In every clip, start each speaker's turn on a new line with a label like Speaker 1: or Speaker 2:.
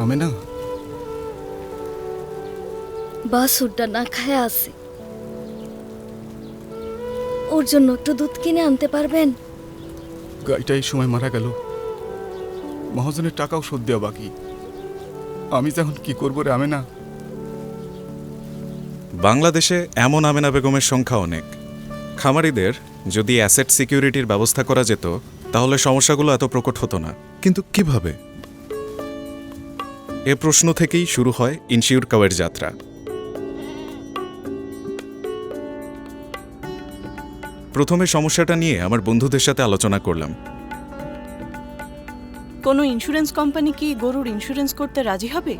Speaker 1: আমি না
Speaker 2: বাসুরটা না খায় আছে ওর জন্য একটু দুধ কিনে আনতে পারবেন
Speaker 1: গাড়িটা এই সময় মারা গেল মহাজনের টাকাও শোধ দেওয়া বাকি আমি যখন কি করব রে আমি না
Speaker 3: বাংলাদেশে এমন আমেনা বেগমের সংখ্যা অনেক খামারিদের যদি অ্যাসেট সিকিউরিটির ব্যবস্থা করা যেত তাহলে সমস্যাগুলো এত প্রকট হতো না কিন্তু কীভাবে এ প্রশ্ন থেকেই শুরু হয় ইনশিওর কাওয়ের যাত্রা। প্রথমে সমস্যাটা নিয়ে আমার বন্ধুদের সাথে আলোচনা করলাম।
Speaker 4: কোনো ইন্স্যুরেন্স কোম্পানি কি গরুর ইন্স্যুরেন্স করতে রাজি হবে?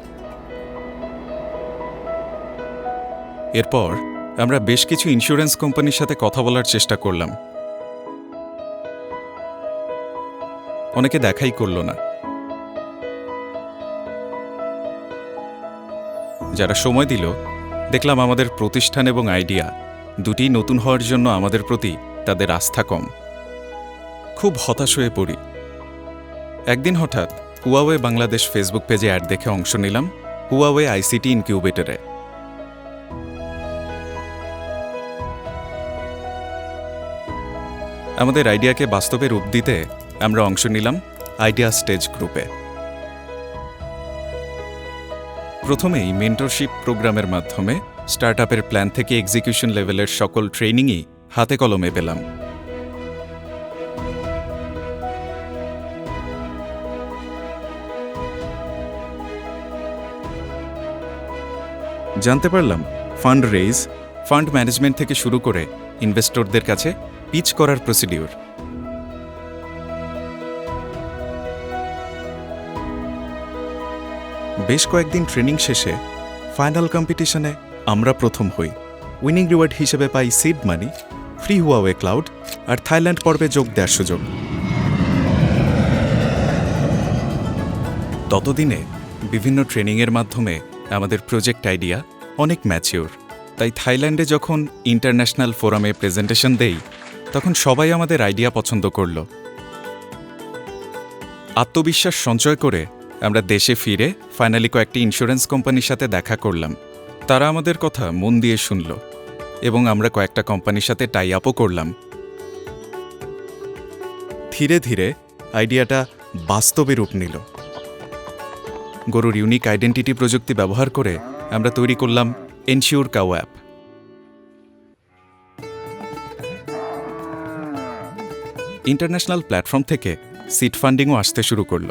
Speaker 3: এরপর আমরা বেশ কিছু ইন্স্যুরেন্স কোম্পানির সাথে কথা বলার চেষ্টা করলাম। অনেকে দেখাই করল না। যারা সময় দিল, দেখলাম আমাদের প্রতিষ্ঠান এবং আইডিয়া দুটি নতুন হওয়ার জন্য আমাদের প্রতি তাদের আস্থা কম। খুব হতাশ হয়ে পড়ি। একদিন হঠাৎ হুয়াওয়ে বাংলাদেশ ফেসবুক পেজে অ্যাড দেখে অংশ নিলাম হুয়াওয়ে আইসিটি ইনকিউবেটরে। আমাদের আইডিয়াকে বাস্তবে রূপ দিতে আমরা অংশ নিলাম আইডিয়া স্টেজ গ্রুপে। প্রথমেই মেন্টরশিপ প্রোগ্রামের মাধ্যমে স্টার্টআপের প্ল্যান থেকে এক্সিকিউশন লেভেলের সকল ট্রেনিংই হাতে কলমে পেলাম। জানতে পারলাম ফান্ড রেইজ ফান্ড ম্যানেজমেন্ট থেকে শুরু করে ইনভেস্টরদের কাছে পিচ করার প্রসিডিওর বেশ কয়েকদিন ট্রেনিং শেষে ফাইনাল কম্পিটিশনে আমরা প্রথম হই। উইনিং রিওয়ার্ড হিসেবে পাই seed money free Huawei cloud আর থাইল্যান্ড পর্বে যোগ দেওয়ার সুযোগ। ততদিনে বিভিন্ন ট্রেনিংয়ের মাধ্যমে আমাদের প্রজেক্ট আইডিয়া অনেক ম্যাচিওর তাই থাইল্যান্ডে যখন ইন্টারন্যাশনাল ফোরামে প্রেজেন্টেশন দেই, তখন সবাই আমাদের আইডিয়া পছন্দ করল। আত্মবিশ্বাস সঞ্চয় করে আমরা দেশে ফিরে ফাইনালি কয়েকটি ইন্স্যুরেন্স কোম্পানির সাথে দেখা করলাম। তারা আমাদের কথা মন দিয়ে শুনল এবং আমরা কয়েকটা কোম্পানির সাথে টাই আপও করলাম। ধীরে ধীরে আইডিয়াটা বাস্তবে রূপ নিল। গরুর ইউনিক আইডেন্টিটি প্রযুক্তি ব্যবহার করে আমরা তৈরি করলাম এনশিওর কাও অ্যাপ ইন্টারন্যাশনাল প্ল্যাটফর্ম থেকে সিট ফান্ডিংও আসতে শুরু করল।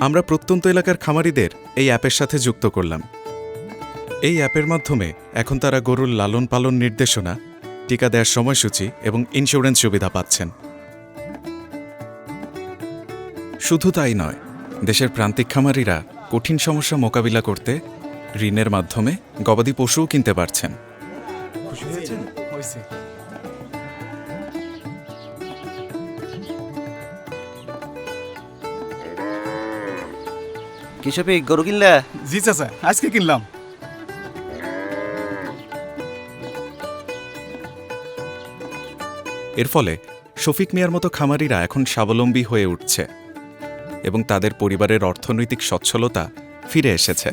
Speaker 3: আমরা প্রত্যন্ত এলাকার খামারিদের এই অ্যাপের সাথে যুক্ত করলাম। এই অ্যাপের মাধ্যমে এখন তারা গরুর লালন পালন নির্দেশনা টিকা দেওয়ার সময়সূচি এবং ইন্স্যুরেন্স সুবিধা পাচ্ছেন। শুধু তাই নয় দেশের প্রান্তিক খামারিরা কঠিন সমস্যা মোকাবিলা করতে ঋণের মাধ্যমে গবাদি পশুও কিনতে পারছেন।
Speaker 1: খুশি হয়েছেন? হয়েছে
Speaker 5: গরু কিনলা?
Speaker 1: জি চাচা আজকে কিনলাম।
Speaker 3: এর ফলে শফিক মিয়ার মতো খামারিরা এখন স্বাবলম্বী হয়ে উঠছে এবং তাদের পরিবারের অর্থনৈতিক সচ্ছলতা ফিরে এসেছে।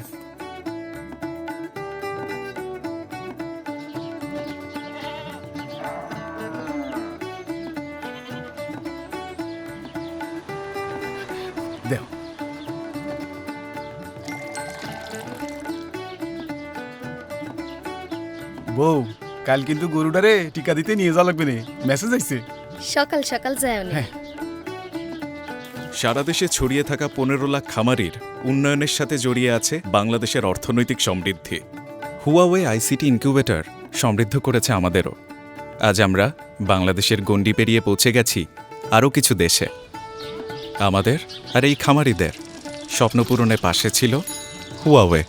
Speaker 1: দেও বউ কাল কিন্তু গরুটারে টিকা দিতে নিয়ে যাওয়া লাগবে নে। মেসেজ আইছে।
Speaker 2: সকাল সকাল যায় উনি।
Speaker 1: হ্যাঁ।
Speaker 3: সারা দেশে ছড়িয়ে থাকা পনেরো লাখ খামারির উন্নয়নের সাথে জড়িয়ে আছে বাংলাদেশের অর্থনৈতিক সমৃদ্ধি। হুয়াওয়ে আইসিটি ইনকিউবেটর সমৃদ্ধ করেছে আমাদেরও। আজ আমরা বাংলাদেশের গণ্ডি পেরিয়ে পৌঁছে গেছি আরও কিছু দেশে। আমাদের আর এই খামারিদের স্বপ্নপূরণে পাশে ছিল হুয়াওয়ে।